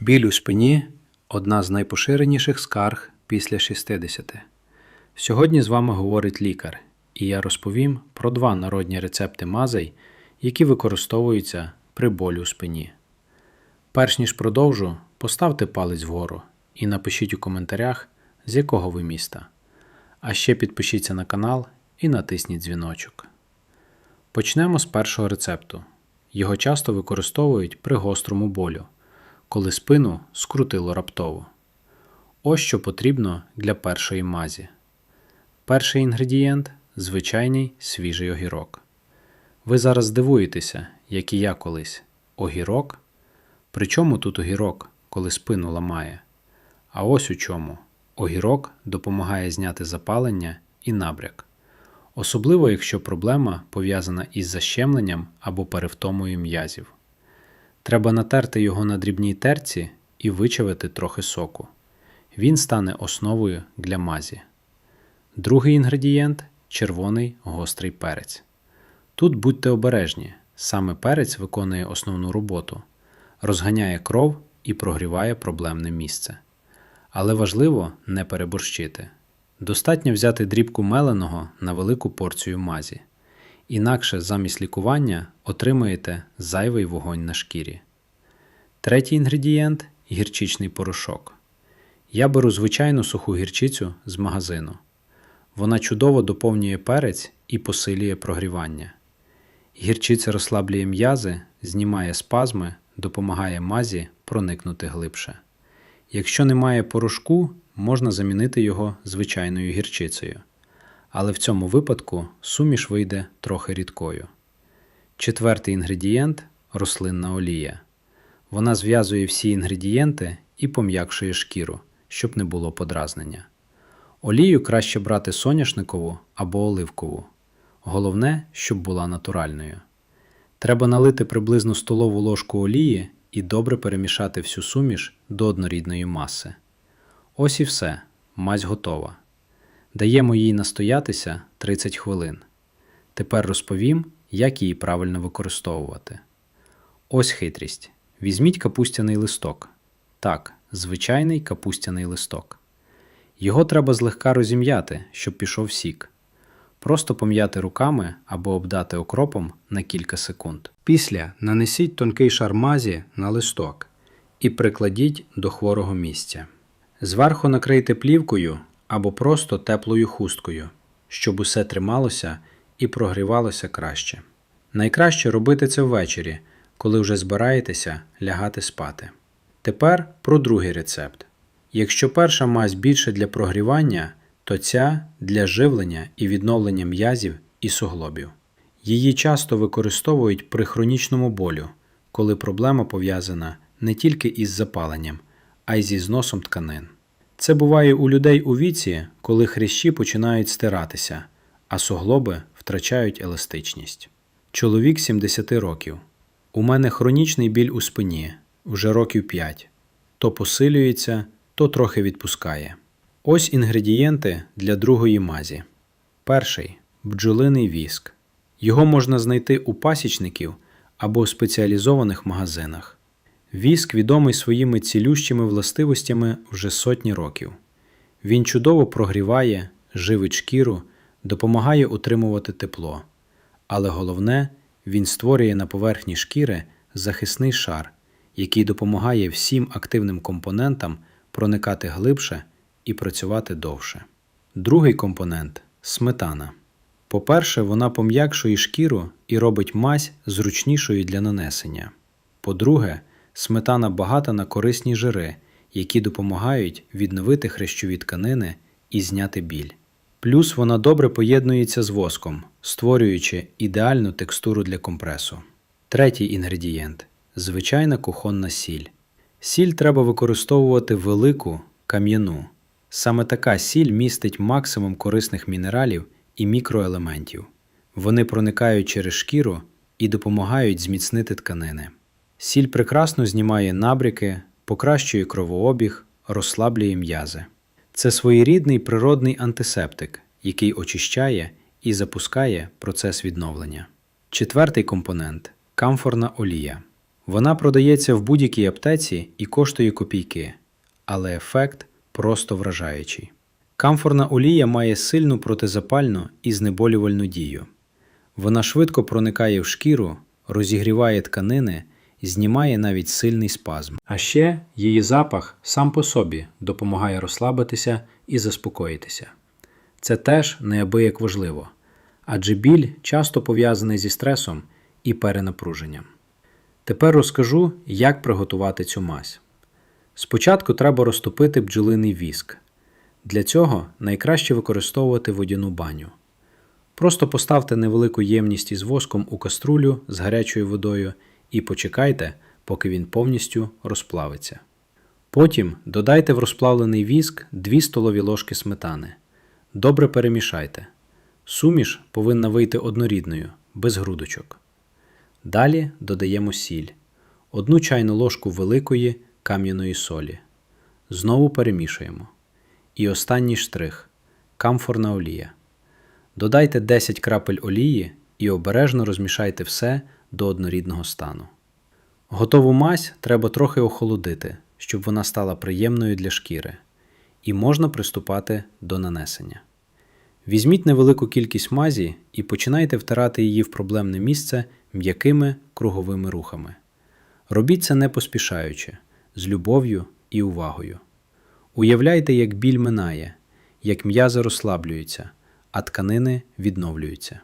Біль у спині одна з найпоширеніших скарг після 60. Сьогодні з вами говорить лікар, і я розповім про два народні рецепти мазей, які використовуються при болі у спині. Перш ніж продовжу, поставте палець вгору і напишіть у коментарях, з якого ви міста. А ще підпишіться на канал і натисніть дзвіночок. Почнемо з першого рецепту. Його часто використовують при гострому болю, коли спину скрутило раптово. Ось що потрібно для першої мазі. Перший інгредієнт звичайний свіжий огірок. Ви зараз здивуєтеся, як і я колись. Огірок? При чому тут огірок, коли спину ламає? А ось у чому. Огірок допомагає зняти запалення і набряк. Особливо, якщо проблема пов'язана із защемленням або перевтомою м'язів. Треба натерти його на дрібній терці і вичавити трохи соку. Він стане основою для мазі. Другий інгредієнт червоний гострий перець. Тут будьте обережні, саме перець виконує основну роботу, розганяє кров і прогріває проблемне місце. Але важливо не переборщити. Достатньо взяти дрібку меленого на велику порцію мазі. Інакше замість лікування отримаєте зайвий вогонь на шкірі. Третій інгредієнт гірчичний порошок. Я беру звичайну суху гірчицю з магазину. Вона чудово доповнює перець і посилює прогрівання. Гірчиця розслаблює м'язи, знімає спазми, допомагає мазі проникнути глибше. Якщо немає порошку, можна замінити його звичайною гірчицею. Але в цьому випадку суміш вийде трохи рідкою. Четвертий інгредієнт рослинна олія. Вона зв'язує всі інгредієнти і пом'якшує шкіру, щоб не було подразнення. Олію краще брати соняшникову або оливкову. Головне, щоб була натуральною. Треба налити приблизно столову ложку олії і добре перемішати всю суміш до однорідної маси. Ось і все, мазь готова. Даємо їй настоятися 30 хвилин. Тепер розповім, як її правильно використовувати. Ось хитрість. Візьміть капустяний листок. Так, звичайний капустяний листок. Його треба злегка розім'яти, щоб пішов сік. Просто пом'яти руками або обдати окропом на кілька секунд. Після нанесіть тонкий шар мазі на листок і прикладіть до хворого місця. Зверху накрийте плівкою або просто теплою хусткою, щоб усе трималося і прогрівалося краще. Найкраще робити це ввечері, коли вже збираєтеся лягати спати. Тепер про другий рецепт. Якщо перша мазь більше для прогрівання, то ця для живлення і відновлення м'язів і суглобів. Її часто використовують при хронічному болю, коли проблема пов'язана не тільки із запаленням, а й зі зносом тканин. Це буває у людей у віці, коли хрящі починають стиратися, а суглоби втрачають еластичність. Чоловік 70 років. У мене хронічний біль у спині вже років 5. То посилюється, то трохи відпускає. Ось інгредієнти для другої мазі. Перший бджолиний віск. Його можна знайти у пасічників або в спеціалізованих магазинах. Віск відомий своїми цілющими властивостями вже сотні років. Він чудово прогріває, живить шкіру, допомагає утримувати тепло. Але головне, він створює на поверхні шкіри захисний шар, який допомагає всім активним компонентам проникати глибше і працювати довше. Другий компонент сметана. По-перше, вона пом'якшує шкіру і робить мазь зручнішою для нанесення. По-друге, сметана багата на корисні жири, які допомагають відновити хрящові тканини і зняти біль. Плюс вона добре поєднується з воском, створюючи ідеальну текстуру для компресу. Третій інгредієнт звичайна кухонна сіль. Сіль треба використовувати велику кам'яну. Саме така сіль містить максимум корисних мінералів і мікроелементів. Вони проникають через шкіру і допомагають зміцнити тканини. Сіль прекрасно знімає набряки, покращує кровообіг, розслаблює м'язи. Це своєрідний природний антисептик, який очищає і запускає процес відновлення. Четвертий компонент камфорна олія. Вона продається в будь-якій аптеці і коштує копійки, але ефект просто вражаючий. Камфорна олія має сильну протизапальну і знеболювальну дію. Вона швидко проникає в шкіру, розігріває тканини знімає навіть сильний спазм. А ще її запах сам по собі допомагає розслабитися і заспокоїтися. Це теж неабияк важливо, адже біль часто пов'язаний зі стресом і перенапруженням. Тепер розкажу, як приготувати цю мазь. Спочатку треба розтопити бджолиний віск. Для цього найкраще використовувати водяну баню. Просто поставте невелику ємність із воском у каструлю з гарячою водою і почекайте, поки він повністю розплавиться. Потім додайте в розплавлений віск 2 столові ложки сметани. Добре перемішайте. Суміш повинна вийти однорідною, без грудочок. Далі додаємо сіль, одну чайну ложку великої кам'яної солі. Знову перемішуємо. І останній штрих камфорна олія. Додайте 10 крапель олії і обережно розмішайте все до однорідного стану. Готову мазь треба трохи охолодити, щоб вона стала приємною для шкіри, і можна приступати до нанесення. Візьміть невелику кількість мазі і починайте втирати її в проблемне місце м'якими круговими рухами. Робіть це не поспішаючи, з любов'ю і увагою. Уявляйте, як біль минає, як м'язи розслаблюються, а тканини відновлюються.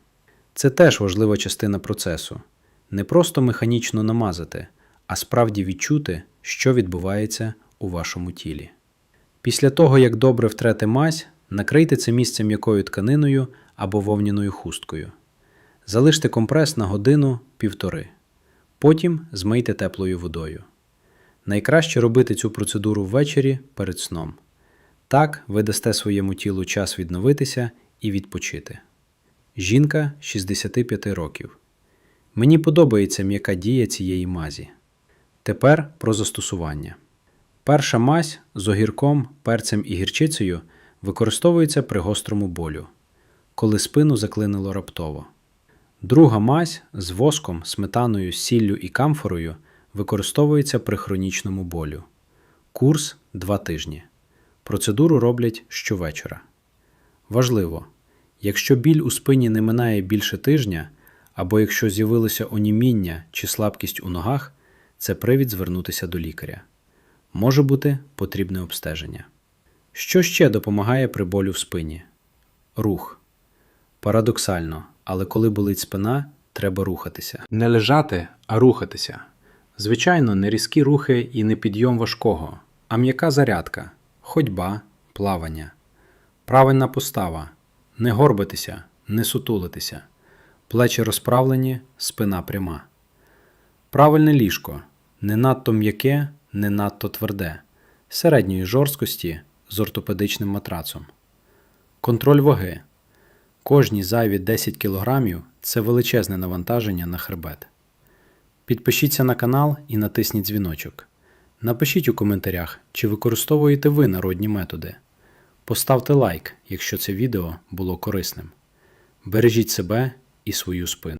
Це теж важлива частина процесу. Не просто механічно намазати, а справді відчути, що відбувається у вашому тілі. Після того, як добре втрете мазь, накрийте це місце м'якою тканиною або вовняною хусткою. Залиште компрес на годину півтори. Потім змийте теплою водою. Найкраще робити цю процедуру ввечері перед сном. Так ви дасте своєму тілу час відновитися і відпочити. Жінка 65 років. Мені подобається м'яка дія цієї мазі. Тепер про застосування. Перша мазь з огірком, перцем і гірчицею використовується при гострому болю, коли спину заклинило раптово. Друга мазь з воском, сметаною, сіллю і камфорою використовується при хронічному болю. Курс 2 тижні. Процедуру роблять щовечора. Важливо, якщо біль у спині не минає більше тижня, або якщо з'явилося оніміння чи слабкість у ногах, це привід звернутися до лікаря. Може бути потрібне обстеження. Що ще допомагає при болю в спині? Рух. Парадоксально, але коли болить спина, треба рухатися. Не лежати, а рухатися. Звичайно, не різкі рухи і не підйом важкого, а м'яка зарядка, ходьба, плавання. Правильна постава. Не горбитися, не сутулитися. Плечі розправлені, спина пряма. Правильне ліжко. Не надто м'яке, не надто тверде, середньої жорсткості з ортопедичним матрацом. Контроль ваги. Кожні зайві 10 кг це величезне навантаження на хребет. Підпишіться на канал і натисніть дзвіночок. Напишіть у коментарях, чи використовуєте ви народні методи. Поставте лайк, якщо це відео було корисним. Бережіть себе і свою спину.